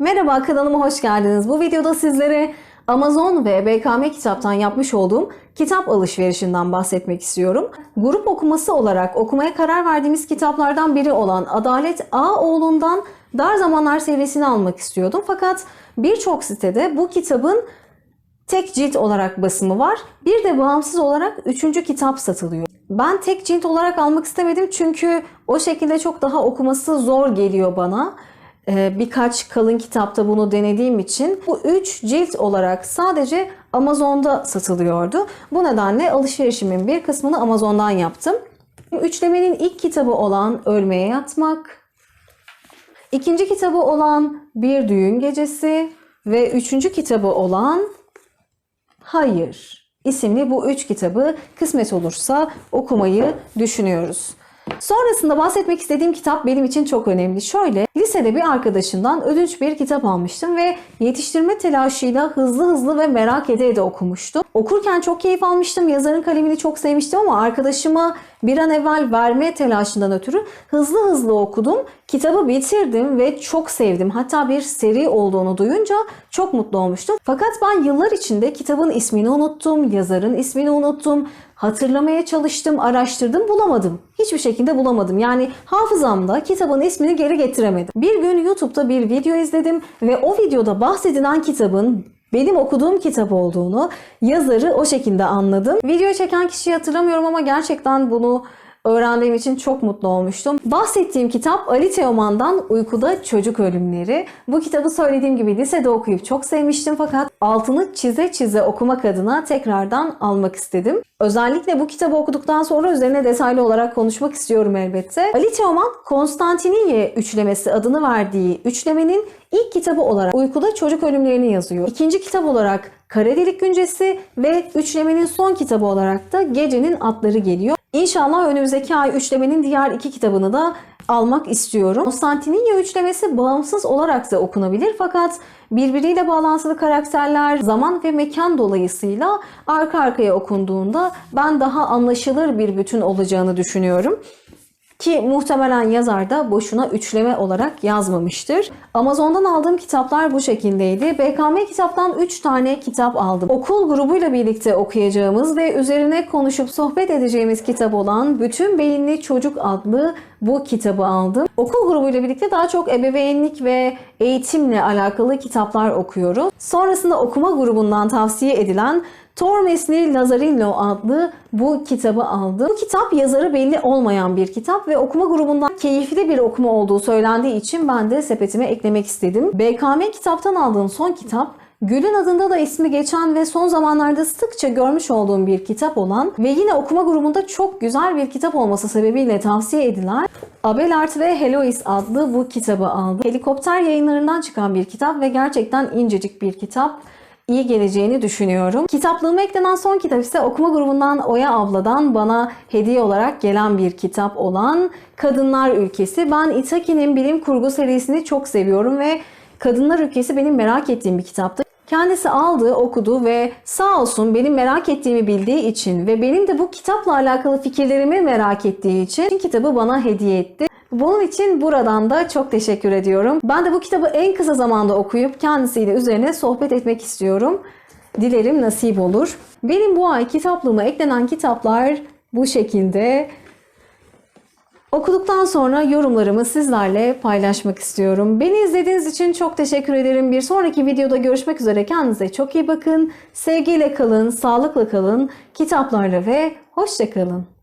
Merhaba kanalıma hoş geldiniz. Bu videoda sizlere Amazon ve BKM kitaptan yapmış olduğum kitap alışverişinden bahsetmek istiyorum. Grup okuması olarak okumaya karar verdiğimiz kitaplardan biri olan Adalet Ağoğlu'ndan Dar Zamanlar serisini almak istiyordum. Fakat birçok sitede bu kitabın tek cilt olarak basımı var. Bir de bağımsız olarak üçüncü kitap satılıyor. Ben tek cilt olarak almak istemedim çünkü o şekilde çok daha okuması zor geliyor bana. Ee, birkaç kalın kitapta bunu denediğim için bu üç cilt olarak sadece Amazon'da satılıyordu. Bu nedenle alışverişimin bir kısmını Amazon'dan yaptım. Üçlemenin ilk kitabı olan Ölmeye Yatmak, ikinci kitabı olan Bir Düğün Gecesi ve üçüncü kitabı olan Hayır isimli bu üç kitabı kısmet olursa okumayı düşünüyoruz. Sonrasında bahsetmek istediğim kitap benim için çok önemli. Şöyle, lisede bir arkadaşımdan ödünç bir kitap almıştım ve yetiştirme telaşıyla hızlı hızlı ve merak ede ede okumuştum. Okurken çok keyif almıştım, yazarın kalemini çok sevmiştim ama arkadaşıma bir an evvel verme telaşından ötürü hızlı hızlı okudum. Kitabı bitirdim ve çok sevdim. Hatta bir seri olduğunu duyunca çok mutlu olmuştum. Fakat ben yıllar içinde kitabın ismini unuttum, yazarın ismini unuttum. Hatırlamaya çalıştım, araştırdım, bulamadım. Hiçbir şekilde bulamadım. Yani hafızamda kitabın ismini geri getiremedim. Bir gün YouTube'da bir video izledim ve o videoda bahsedilen kitabın benim okuduğum kitap olduğunu, yazarı o şekilde anladım. Video çeken kişiyi hatırlamıyorum ama gerçekten bunu öğrendiğim için çok mutlu olmuştum. Bahsettiğim kitap Ali Teoman'dan Uykuda Çocuk Ölümleri. Bu kitabı söylediğim gibi lisede okuyup çok sevmiştim fakat altını çize çize okumak adına tekrardan almak istedim. Özellikle bu kitabı okuduktan sonra üzerine detaylı olarak konuşmak istiyorum elbette. Ali Teoman Konstantiniye üçlemesi adını verdiği üçlemenin ilk kitabı olarak Uykuda Çocuk Ölümlerini yazıyor. İkinci kitap olarak Kara Delik Güncesi ve üçlemenin son kitabı olarak da Gecenin Atları geliyor. İnşallah önümüzdeki ay üçlemenin diğer iki kitabını da almak istiyorum. Konstantiniye üçlemesi bağımsız olarak da okunabilir fakat birbiriyle bağlantılı karakterler zaman ve mekan dolayısıyla arka arkaya okunduğunda ben daha anlaşılır bir bütün olacağını düşünüyorum. Ki muhtemelen yazar da boşuna üçleme olarak yazmamıştır. Amazon'dan aldığım kitaplar bu şekildeydi. BKM kitaptan 3 tane kitap aldım. Okul grubuyla birlikte okuyacağımız ve üzerine konuşup sohbet edeceğimiz kitap olan Bütün Beyinli Çocuk adlı bu kitabı aldım. Okul grubuyla birlikte daha çok ebeveynlik ve eğitimle alakalı kitaplar okuyoruz. Sonrasında okuma grubundan tavsiye edilen Tormesli Lazarillo adlı bu kitabı aldım. Bu kitap yazarı belli olmayan bir kitap ve okuma grubundan keyifli bir okuma olduğu söylendiği için ben de sepetime eklemek istedim. BKM kitaptan aldığım son kitap Gül'ün adında da ismi geçen ve son zamanlarda sıkça görmüş olduğum bir kitap olan ve yine okuma grubunda çok güzel bir kitap olması sebebiyle tavsiye edilen Abelard ve Helois adlı bu kitabı aldım. Helikopter yayınlarından çıkan bir kitap ve gerçekten incecik bir kitap iyi geleceğini düşünüyorum. Kitaplığıma eklenen son kitap ise okuma grubundan Oya abladan bana hediye olarak gelen bir kitap olan Kadınlar Ülkesi. Ben Itaki'nin bilim kurgu serisini çok seviyorum ve Kadınlar Ülkesi benim merak ettiğim bir kitaptı. Kendisi aldı, okudu ve sağ olsun benim merak ettiğimi bildiği için ve benim de bu kitapla alakalı fikirlerimi merak ettiği için kitabı bana hediye etti. Bunun için buradan da çok teşekkür ediyorum. Ben de bu kitabı en kısa zamanda okuyup kendisiyle üzerine sohbet etmek istiyorum. Dilerim nasip olur. Benim bu ay kitaplığıma eklenen kitaplar bu şekilde. Okuduktan sonra yorumlarımı sizlerle paylaşmak istiyorum. Beni izlediğiniz için çok teşekkür ederim. Bir sonraki videoda görüşmek üzere. Kendinize çok iyi bakın. Sevgiyle kalın, sağlıkla kalın, kitaplarla ve hoşçakalın.